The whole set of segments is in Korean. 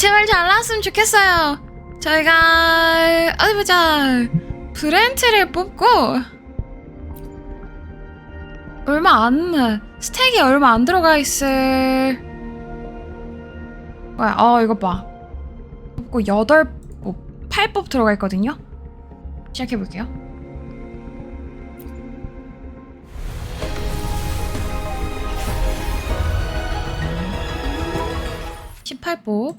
제발 잘 나왔으면 좋겠어요. 저희가 어디 보자. 브랜트를 뽑고 얼마 안 스택이 얼마 안 들어가 있을 뭐야? 어 이거 봐. 뽑고 여덟 뽑팔뽑 들어가 있거든요. 시작해 볼게요. 십팔 뽑.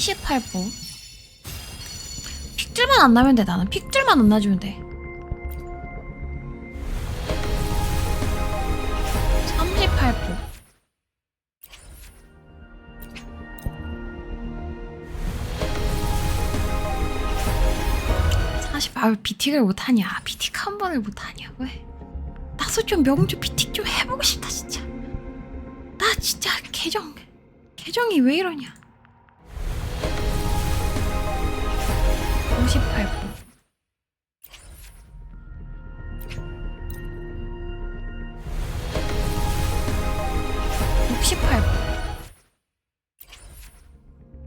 28보 픽줄만 안 나면 돼 나는. 픽줄만 안 나주면 돼. 38보 사실 아, 비틱을 못하냐? 비틱 한 번을 못하냐 왜 나도 좀 명주 비틱 좀 해보고 싶다 진짜. 나 진짜 계정 계정이 왜 이러냐 58분. (68분)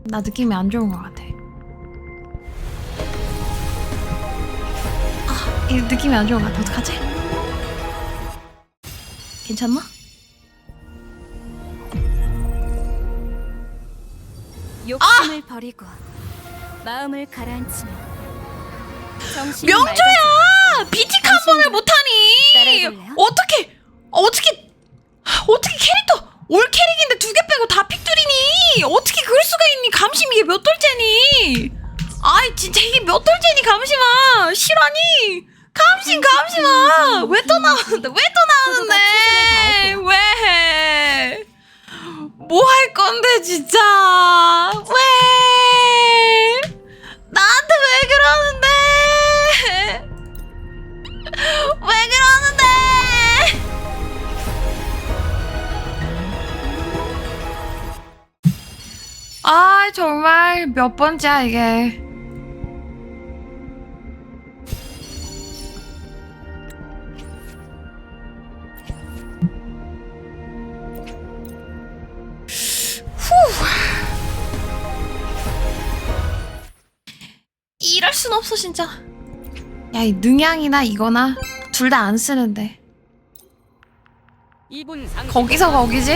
나 느낌이 안 좋은 것 같아. 아 이 느낌이 안 좋은 것 같아. 어떡하지? 괜찮나? 욕심을 버리고 마음을 가라앉히면 정신이 명조야! 비틱 한 번을 못하니! 따라해볼래요? 어떻게 어떻게 어떻게 캐릭터 올 캐릭인데 두 개 빼고 다 픽들이니? 어떻게 그럴 수가 있니? 감심 이게 몇 돌째니? 아이 진짜 이게 몇 돌째니 감심아 실화니? 감심 감심아 왜 또 나오는데? 왜 또 모두가 최선을 나오는데 다할게요. 왜? 뭐 할 건데 진짜? 왜 아 정말 몇 번째야 이게? 이럴 순 없어 진짜. 야 이 능양이나 이거나 둘 다 안 쓰는데. 거기서 거기지?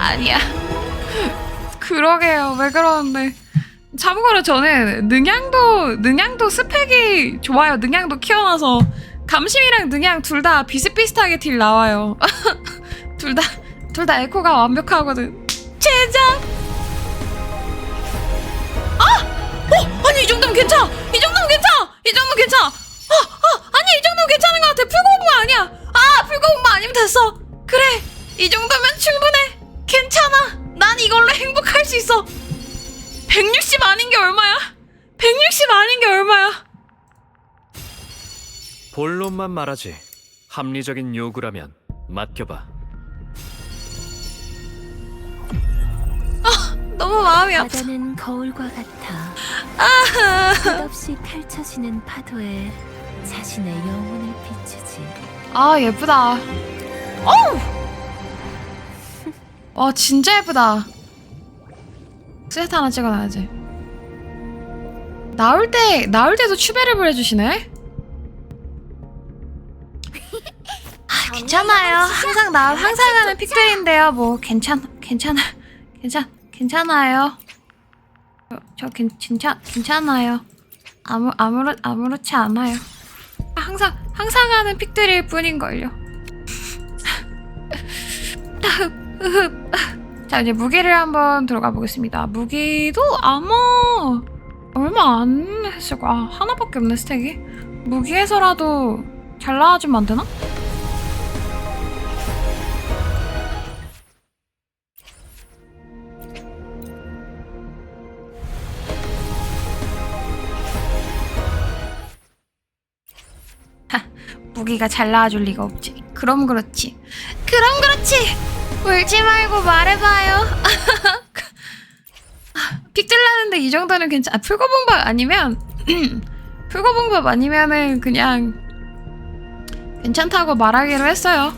아니야. 그러게요. 왜 그러는데. 참고로 저는 능양도 능양도 스펙이 좋아요. 능양도 키워놔서. 감심이랑 능양 둘 다 비슷비슷하게 딜 나와요. 둘 다 둘 다 에코가 완벽하거든. 제작 어? 아니 이 정도면 괜찮아! 이 정도면 괜찮아! 이 정도면 괜찮아! 아, 아 아니 이 정도면 괜찮은 것 같아. 풀고공부 아니야. 아 풀고공부 아니면 됐어. 그래 이 정도면 충분해 괜찮아. 난 이걸로 행복할 수 있어. 160 아닌 게 얼마야? 160 아닌 게 얼마야? 본론만 말하지. 합리적인 요구라면 맡겨봐. 너무 마음이 아파. 바다는 거울과 같아. 끝없이 펼쳐지는 파도에 자신의 영혼을 비추지. 아 예쁘다. 어우 와 진짜 예쁘다. 세트 하나 찍어놔야지. 나올 때 나올 때도 추베르을 해주시네? 아 괜찮아요. 항상 나 항상 하는 픽들인데요. 뭐 괜찮 괜찮아 괜찮 괜찮아요. 저, 저 괜, 괜찮 괜찮아요. 아무 아무렇 아무렇지 않아요. 항상 항상 하는 픽들일 뿐인걸요. 자 이제 무기를 한번 들어가 보겠습니다. 무기도 아마 얼마 안 했을 거야. 아, 하나밖에 없네 스택이. 무기에서라도 잘 나와주면 안 되나? 무기가 잘 나와줄 리가 없지. 그럼 그렇지. 그럼 그렇지. 울지 말고 말해봐요. 픽들 나는데 이 정도는 괜찮아. 풀거봉박 아니면 풀고봉밥 아니면은 그냥 괜찮다고 말하기로 했어요.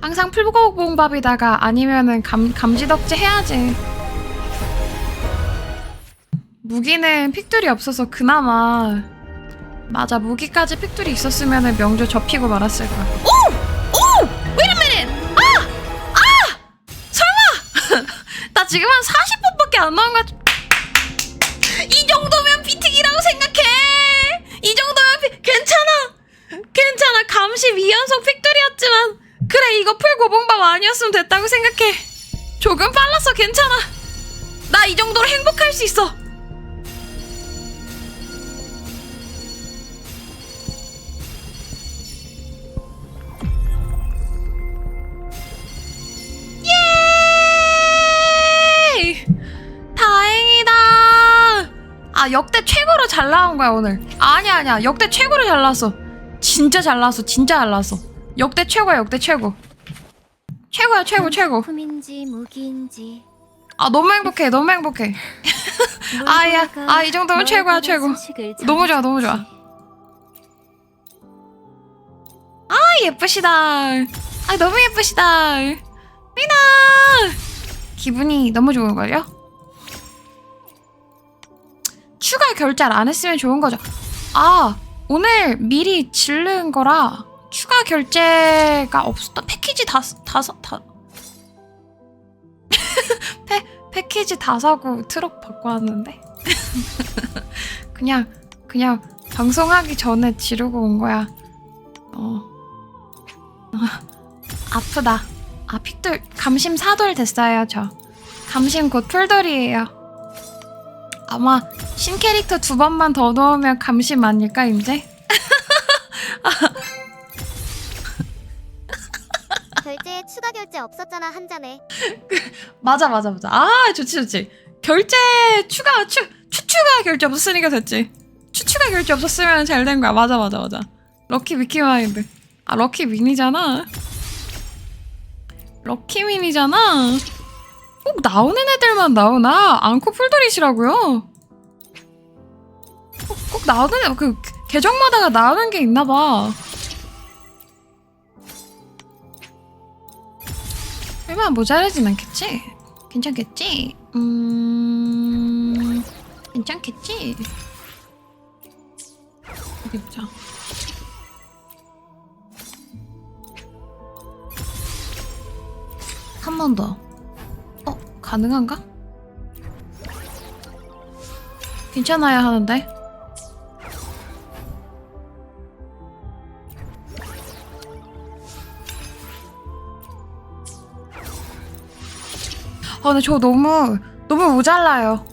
항상 풀고봉밥이다가 아니면은 감, 감지덕지 해야지. 무기는 픽돌이 없어서 그나마 맞아 무기까지 픽돌이 있었으면은 명조 접히고 말았을 거야. 나 지금 한 40분밖에 안 나온 것 같... 이 정도면 피틱이라고 생각해! 이 정도면 피... 괜찮아! 괜찮아. 감시 2연속 픽돌이었지만. 그래 이거 풀고봉밥 아니었으면 됐다고 생각해. 조금 빨랐어. 괜찮아. 나 이 정도로 행복할 수 있어 아 역대 최고로 잘 나온 거야 오늘. 아니야 아니야 역대 최고로 잘 나왔어. 진짜 잘 나왔어 진짜 잘 나왔어. 역대 최고야 역대 최고. 최고야 최고 최고. 품인지 무기인지 아 너무 행복해 너무 행복해. 아, 야. 아, 이 정도면 최고야, 최고. 너무 좋아, 너무 좋아. 아 예쁘시다. 아 너무 예쁘시다. 미나 기분이 너무 좋은 걸요. 결제를 안 했으면 좋은 거죠. 아 오늘 미리 질른 거라 추가 결제가 없었다. 패키지 다다다 다, 패 패키지 다 사고 트럭 받고 왔는데 그냥 그냥 방송하기 전에 지르고 온 거야. 어. 아, 아프다. 아 픽돌 감심 사돌 됐어요 저. 감심 곧 풀돌이에요. 아마 신 캐릭터 두 번만 더 넣으면 감심 아닐까 이제? 결제에 추가 결제 없었잖아 한 잔에 맞아 맞아 맞아. 아 좋지 좋지. 결제 추가 추 추추가 결제 없었으니까 됐지. 추추가 결제 없었으면 잘 된 거야. 맞아 맞아 맞아. 럭키 미키 마인드. 아 럭키 미니잖아. 럭키 미니잖아. 꼭 나오는 애들만 나오나? 안코 풀돌이시라고요? 꼭, 꼭 나오는 애, 그 계정마다가 나오는 게 있나 봐. 얼마 모자라진 않겠지? 괜찮겠지? 음... 괜찮겠지? 어디 보자. 한 번 더. 어? 가능한가? 괜찮아야 하는데. 아 근데 저 너무 너무 모자라요.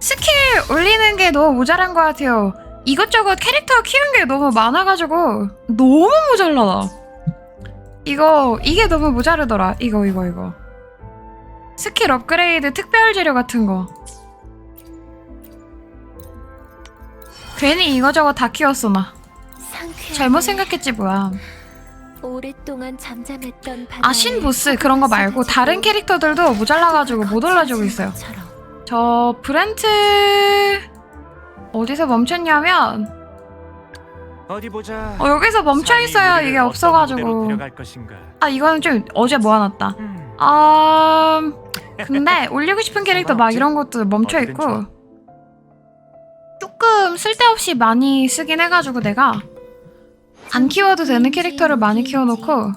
스킬 올리는 게 너무 모자란 것 같아요. 이것저것 캐릭터 키운 게 너무 많아가지고 너무 모자라 나. 이거 이게 너무 모자르더라. 이거 이거 이거. 스킬 업그레이드 특별 재료 같은 거. 괜히 이거저거 다 키웠어 나. 잘못 생각했지 뭐야. 오랫동안 잠잠했던 아, 신 보스 그런 거 말고 다른 캐릭터들도 모자라가지고 못 올라주고 있어요. 저 브랜트 어디서 멈췄냐면 어디 보자. 어, 여기서 멈춰 있어요. 이게 없어가지고 것인가. 아 이거는 좀 어제 모아놨다. 음, 아 근데 올리고 싶은 캐릭터 막 이런 것도 멈춰 어디든 있고. 조금 쓸데없이 많이 쓰긴 해가지고 내가 안 키워도 되는 캐릭터를 많이 키워놓고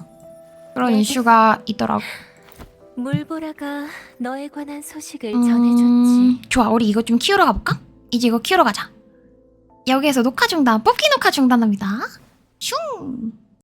그런 이슈가 있더라고. 물보라가 너에 관한 소식을 음, 전해줬지. 좋아, 우리 이거 좀 키우러 가볼까? 이제 이거 키우러 가자. 여기에서 녹화 중단, 뽑기 녹화 중단합니다. 슝!